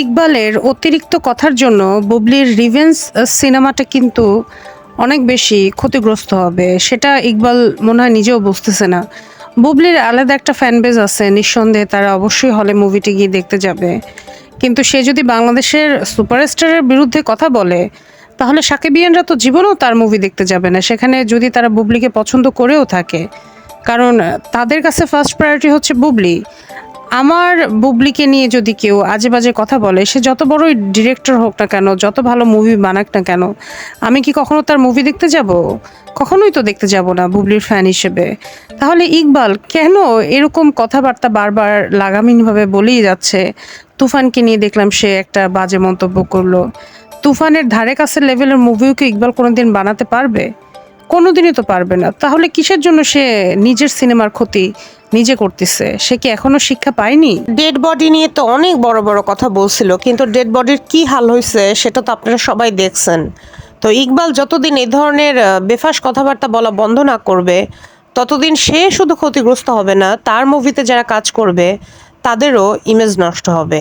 ইকবালের অতিরিক্ত কথার জন্য বুবলির রিভেন্স সিনেমাটা কিন্তু অনেক বেশি ক্ষতিগ্রস্ত হবে। সেটা ইকবাল মনে হয় নিজেও বুঝতেছে না। বুবলির আলাদা একটা ফ্যান বেজ আছে, নিঃসন্দেহে তারা অবশ্যই হলে মুভিটি গিয়ে দেখতে যাবে। কিন্তু সে যদি বাংলাদেশের সুপারস্টারের বিরুদ্ধে কথা বলে, তাহলে সাকিবিয়ানরা তো জীবনেও তার মুভি দেখতে যাবে না। সেখানে যদি তারা বুবলিকে পছন্দ করেও থাকে, কারণ তাদের কাছে ফার্স্ট প্রায়োরিটি হচ্ছে বুবলি। আমার বুবলিকে নিয়ে যদি কেউ আজে বাজে কথা বলে, সে যত বড়ই ডিরেক্টর হোক না কেন, যত ভালো মুভি বানাক না কেন, আমি কি কখনো তার মুভি দেখতে যাব? কখনোই তো দেখতে যাব না বুবলির ফ্যান হিসেবে। তাহলে ইকবাল, কেন এরকম কথাবার্তা বারবার লাগামহীনভাবে বলেই যাচ্ছে? তুফানকে নিয়ে দেখলাম সে একটা বাজে মন্তব্য করল। তুফানের ধারে কাছে লেভেলের মুভিও কি ইকবাল কোনোদিন বানাতে পারবে? কোনোদিনই তো পারবে না। তাহলে কিসের জন্য সে নিজের সিনেমার ক্ষতি নিজে করতেছে? সে কি এখনও শিক্ষা পায়নি? ডেড বডি নিয়ে তো অনেক বড় বড় কথা বলছিল, কিন্তু ডেড বডির কি হাল হয়েছে সেটা তো আপনারা সবাই দেখছেন। তো ইকবাল যতদিন এই ধরনের বেফাস কথাবার্তা বলা বন্ধ না করবে, ততদিন সে শুধু ক্ষতিগ্রস্ত হবে না, তার মুভিতে যারা কাজ করবে, তাদেরও ইমেজ নষ্ট হবে।